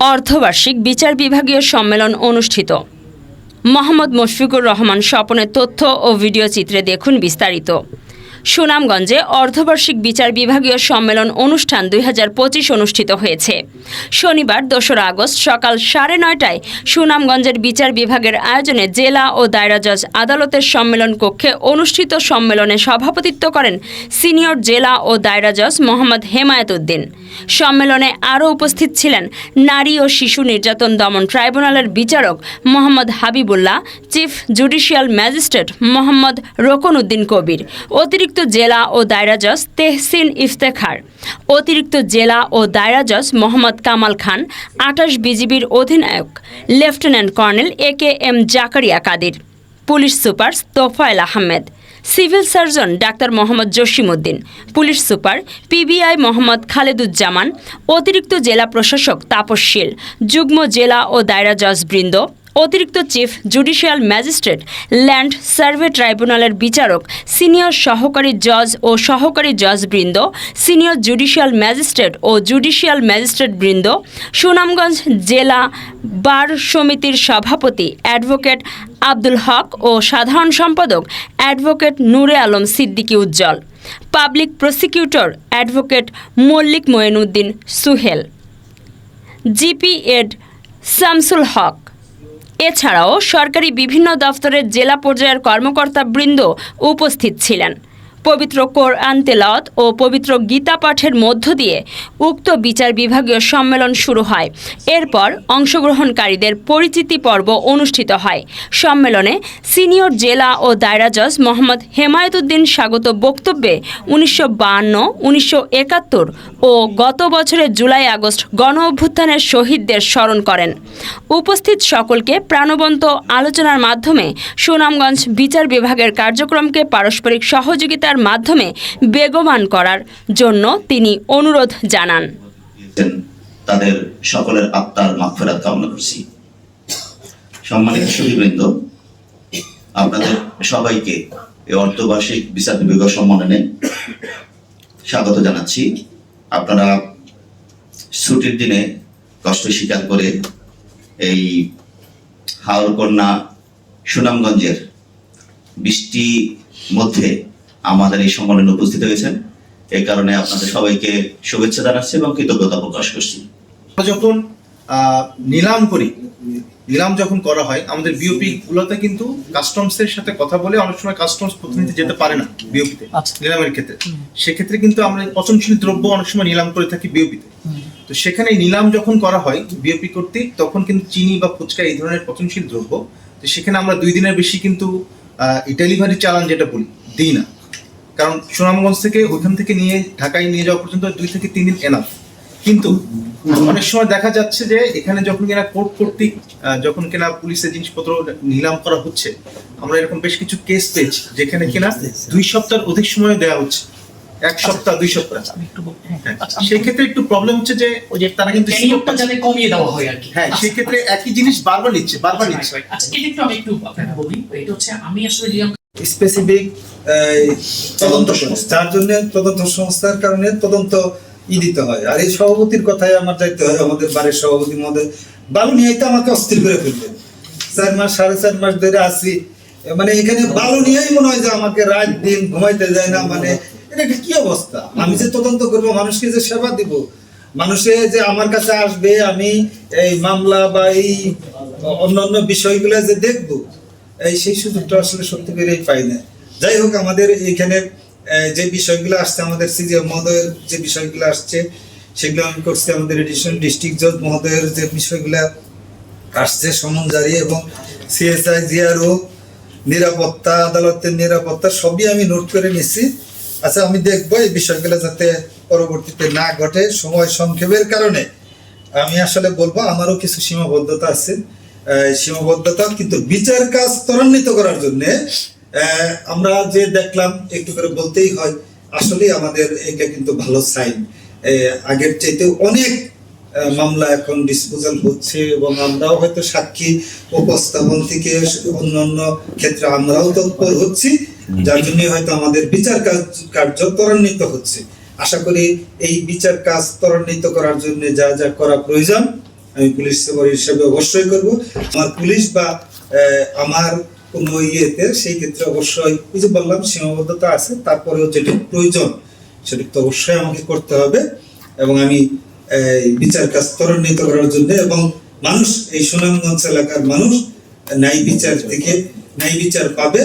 অর্ধবার্ষিক বিচার বিভাগীয় সম্মেলন অনুষ্ঠিত। মোহাম্মদ মুশফিকুর রহমান স্বপনের তথ্য ও ভিডিও চিত্রে দেখুন বিস্তারিত। সুনামগঞ্জে অর্ধবার্ষিক বিচার বিভাগীয় সম্মেলন অনুষ্ঠান দুই হাজার পঁচিশ অনুষ্ঠিত হয়েছে। শনিবার দোসরা আগস্ট সকাল সাড়ে নয়টায় সুনামগঞ্জের বিচার বিভাগের আয়োজনে জেলা ও দায়রা জজ আদালতের সম্মেলন কক্ষে অনুষ্ঠিত সম্মেলনে সভাপতিত্ব করেন সিনিয়র জেলা ও দায়রা জজ মোহাম্মদ হেমায়েত উদ্দিন। সম্মেলনে আরও উপস্থিত ছিলেন নারী ও শিশু নির্যাতন দমন ট্রাইব্যুনালের বিচারক Mohammad Habibullah, chief judicial magistrate Mohammad Rokon Uddin Kabir, অতিরিক্ত জেলা ও দায়রা জজ তেহসিন ইফতেখার, অতিরিক্ত জেলা ও দায়রা জজ মোহাম্মদ কামাল খান, আঠাশ বিজিবির অধিনায়ক lieutenant colonel A K M Zakaria Kadir, police super Tofael Ahmed, civil surgeon doctor Mohammad Jasimuddin, police super PBI Mohammad Khaleduzzaman, অতিরিক্ত জেলা প্রশাসক তাপসশীল যুগ্ম জেলা ও দায়রা জজ বৃন্দ অতিরিক্ত chief judicial magistrate, land survey ট্রাইব্যুনালের বিচারক, সিনিয়র সহকারী জজ ও সহকারী জজ বৃন্দ সিনিয়র জুডিশিয়াল ম্যাজিস্ট্রেট ও জুডিশিয়াল ম্যাজিস্ট্রেট বৃন্দ, সুনামগঞ্জ জেলা বার সমিতির সভাপতি অ্যাডভোকেট আব্দুল হক ও সাধারণ সম্পাদক advocate Nure Alam Siddiqui Ujjal. Public prosecutor advocate Mallik Moinuddin Suhel. GP add Shamsul Haque. এছাড়াও সরকারি বিভিন্ন দফতরের জেলা পর্যায়ের কর্মকর্তাবৃন্দ উপস্থিত ছিলেন। পবিত্র কোরআন তেলাওয়াত ও পবিত্র গীতা পাঠের মধ্য দিয়ে উক্ত বিচার বিভাগীয় সম্মেলন শুরু হয়। এরপর অংশগ্রহণকারীদের পরিচিতি পর্ব অনুষ্ঠিত হয়। সম্মেলনে সিনিয়র জেলা ও দায়রা জজ মোহাম্মদ হেমায়তুদ্দিন স্বাগত বক্তব্যে উনিশশো বাহান্ন, উনিশশো একাত্তর ও গত বছরের জুলাই আগস্ট গণ অভ্যুত্থানের শহীদদের স্মরণ করেন। উপস্থিত সকলকে প্রাণবন্ত আলোচনার মাধ্যমে সুনামগঞ্জ বিচার বিভাগের কার্যক্রমকে পারস্পরিক সহযোগিতার মাধ্যমে বেগবান করার জন্য তিনি অনুরোধ জানান। তাদের সকলের আত্মার মাগফিরাত কামনা করছি। সম্মানিত সুধীবৃন্দ, আপনাদের সবাইকে এই অর্ধবার্ষিক বিচার বিভাগ সম্মেলনে স্বাগত জানাচ্ছি। আপনারা ছুটির দিনে কষ্ট স্বীকার করে এই হাওড়কন্যা সুনামগঞ্জের বৃষ্টি মধ্যে আমাদের এই সম্মেলনে উপস্থিত হয়েছেন। এই কারণে আপনাদের সবাইকে শুভেচ্ছা জানাচ্ছি এবং কৃতজ্ঞতা প্রকাশ করছি। যখন আহ, নিলাম করি নিলাম যখন করা হয় আমাদের বিওপি গুলোতে কিন্তু কাস্টমস এর সাথে কথা বলে অনেক সময় কাস্টমস প্রতিনিধি যেতে পারে না বিওপিতে আচ্ছা। নিলামের ক্ষেত্রে। সেক্ষেত্রে কিন্তু আমরা পচনশীল দ্রব্য অনেক সময় নিলাম করে থাকি বিওপিতে তো। সেখানে নিলাম যখন করা হয় বিওপি কর্তৃক তখন কিন্তু চিনি বা ফুচকা এই ধরনের পচনশীল দ্রব্য তো সেখানে আমরা দুই দিনের বেশি কিন্তু ডেলিভারি চালান যেটা বলি দিই না। কারণ সুনামগঞ্জ থেকে ওইখান থেকে নিয়ে ঢাকায় নিয়ে যাওয়া পর্যন্ত দুই থেকে তিন দিন এনাফ কিন্তু অনেক সময় দেখা যাচ্ছে যে এখানে যখন কিনা কোর্ট কর্তৃক যখন কিনা পুলিশের জিনিসপত্র নিলাম করা হচ্ছে আমরা এরকম বেশ কিছু কেস পেয়েছি যেখানে কিনা দুই সপ্তাহ অধিক সময় দেওয়া হচ্ছে। এক সপ্তাহ দুই সপ্তাহ। হ্যাঁ, হ্যাঁ, আচ্ছা, সেই ক্ষেত্রে একটু প্রবলেম হচ্ছে যে ওই যে তারা কিন্তু সুযোগটা- যাতে কমিয়ে দেওয়া হয় আর কি। হ্যাঁ আচ্ছা, সেই ক্ষেত্রে একই জিনিস বারবার নিচ্ছে বারবার নিচ্ছে। আচ্ছা এটা একটু আমি একটু বলি এটা হচ্ছে আমি আসলে স্পেসিফিক তদন্ত সংস্থা। যার জন্য তদন্ত সংস্থার কারণে তদন্ত ই দিতে হয়। আর এই সভাপতির কথায় আমার যাইতে হয়, আমাদের বাড়ির সভাপতি মহোদয়। বালু নিয়ে তো আমাকে অস্থির করে ফেললেন চার মাস, সাড়ে চার মাস ধরে আসি মানে এখানে বালু নিয়েই মনে হয় যে আমাকে রাত দিন ঘুমাইতে যায় না মানে এটা কি অবস্থা? আমি যে তদন্ত করব, মানুষকে যে সেবা দিব, মানুষে যে আমার কাছে আসবে, আমি এই মামলা বা এই অন্যান্য বিষয়গুলো যে দেখব এই সেই সুযোগটা আসলে সত্যি করেই পাই না। যাই হোক, আমাদের এখানে যে বিষয়গুলো আসছে, আমাদের সিজিএম মহোদয়ের যে বিষয়গুলো আসছে, সেগুলো আমি করছি আমাদের এডিশন ডিস্ট্রিক্ট জজ মহোদয়ের যে বিষয়গুলো আসছে, সমন জারি এবং সিএসআই, জিআরও, নিরাপত্তা, আদালতের নিরাপত্তা, সবই আমি নোট করে নিচ্ছি আচ্ছা আমি দেখব এই বিষয়গুলো যাতে পরবর্তীতে না ঘটে সময় সংক্ষেপের কারণে। আমি আসলে বলব, আমারও কিছু সীমাবদ্ধতা আছে। সীমাবদ্ধতা কিন্তু বিচার কাজ ত্বরান্বিত করার জন্য আমরা যে দেখলাম, একটু করে বলতেই হয়, আসলে আমাদের এটা কিন্তু ভালো সাইন। আগের চাইতে অনেক মামলা এখন ডিসপোজাল হচ্ছে এবং আমরাও হয়তো সাক্ষী উপস্থাপন থেকে অন্যান্য ক্ষেত্রে আমরাও তৎপর হচ্ছি, যার জন্য হয়তো আমাদের বিচার কাজ, কার্য ত্বরান্বিত হচ্ছে। আশা করি এই বিচার কাজ ত্বরান্বিত করার জন্য যা যা করা প্রয়োজন আমি পুলিশ সুপার হিসেবে অবশ্যই করব। আমার পুলিশ বা আমার কোনো ইয়েতে সেই ক্ষেত্রে অবশ্যই ওই যে বললাম, সীমাবদ্ধতা আছে, তারপরেও যেটি প্রয়োজন সেটা তো অবশ্যই আমাকে করতে হবে এবং আমি বিচার কাজ ত্বরান্বিত করার জন্য এবং মানুষ, এই সুনামগঞ্জ এলাকার মানুষ, ন্যায় বিচার থেকে, ন্যায় বিচার পাবে।